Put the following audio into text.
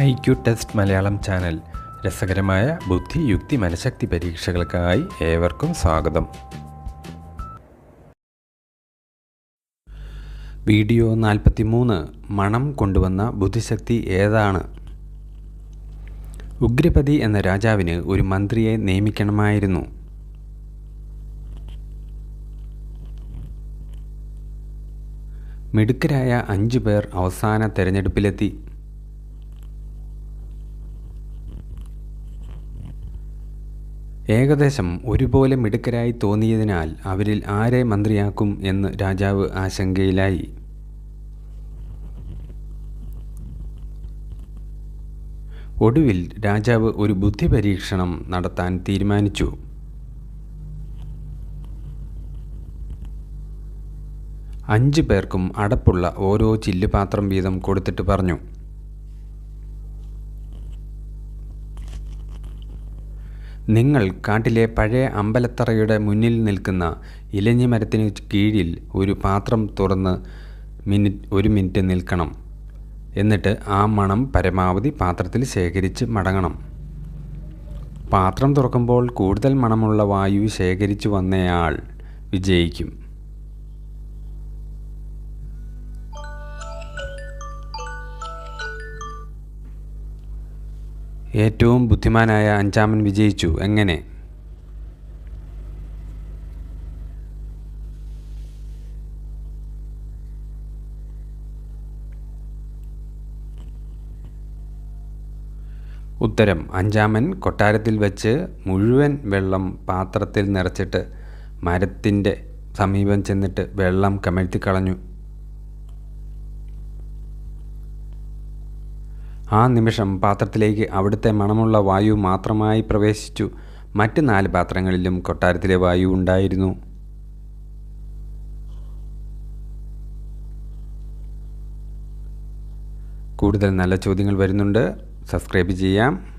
I Q test Malayalam channel. രസകരമായ ബുദ്ധി യുക്തി മനഃശക്തി പരീക്ഷകൾക്കായി ഏവർക്കും സ്വാഗതം. വീഡിയോ നാൽപ്പത്തി മൂന്ന് മണം കൊണ്ടുവന്ന ബുദ്ധിശക്തി ഏതാണ്? ഉഗ്രപതി എന്ന രാജാവിന് ഒരു മന്ത്രിയെ നിയമിക്കണമായിരുന്നു. മിടുക്കരായ അഞ്ചു പേർ അവസാന തെരഞ്ഞെടുപ്പിലെത്തി. ഏകദേശം ഒരുപോലെ മിടുക്കരായി തോന്നിയതിനാൽ അവരിൽ ആരെ മന്ത്രിയാക്കും എന്ന് രാജാവ് ആശങ്കയിലായി. ഒടുവിൽ രാജാവ് ഒരു ബുദ്ധി പരീക്ഷണം നടത്താൻ തീരുമാനിച്ചു. അഞ്ചു പേർക്കും അടപ്പുള്ള ഓരോ ചില്ലുപാത്രം വീതം കൊടുത്തിട്ട് പറഞ്ഞു. നിങ്ങൾ കാട്ടിലെ പഴയ അമ്പലത്തറയുടെ മുന്നിൽ നിൽക്കുന്ന ഇലഞ്ഞി മരത്തിന് കീഴിൽ ഒരു പാത്രം തുറന്ന് മിനിറ്റ് ഒരു മിനിറ്റ് നിൽക്കണം. എന്നിട്ട് ആ മണം പരമാവധി പാത്രത്തിൽ ശേഖരിച്ച് മടങ്ങണം. പാത്രം തുറക്കുമ്പോൾ കൂടുതൽ മണമുള്ള വായു ശേഖരിച്ചു വന്നയാൾ വിജയിക്കും. ഏറ്റവും ബുദ്ധിമാനായ അഞ്ചാമൻ വിജയിച്ചു. എങ്ങനെ? ഉത്തരം. അഞ്ചാമൻ കൊട്ടാരത്തിൽ വെച്ച് മുഴുവൻ വെള്ളം പാത്രത്തിൽ നിറച്ചിട്ട് മരത്തിന്റെ സമീപം ചെന്നിട്ട് വെള്ളം കമഴ്ത്തിക്കളഞ്ഞു ആ നിമിഷം പാത്രത്തിലേക്ക് അവിടുത്തെ മണമുള്ള വായു മാത്രമായി പ്രവേശിച്ചു. മറ്റ് നാല് പാത്രങ്ങളിലും കൊട്ടാരത്തിലെ വായു ഉണ്ടായിരുന്നു. കൂടുതൽ നല്ല ചോദ്യങ്ങൾ വരുന്നുണ്ട്. സബ്സ്ക്രൈബ് ചെയ്യാം.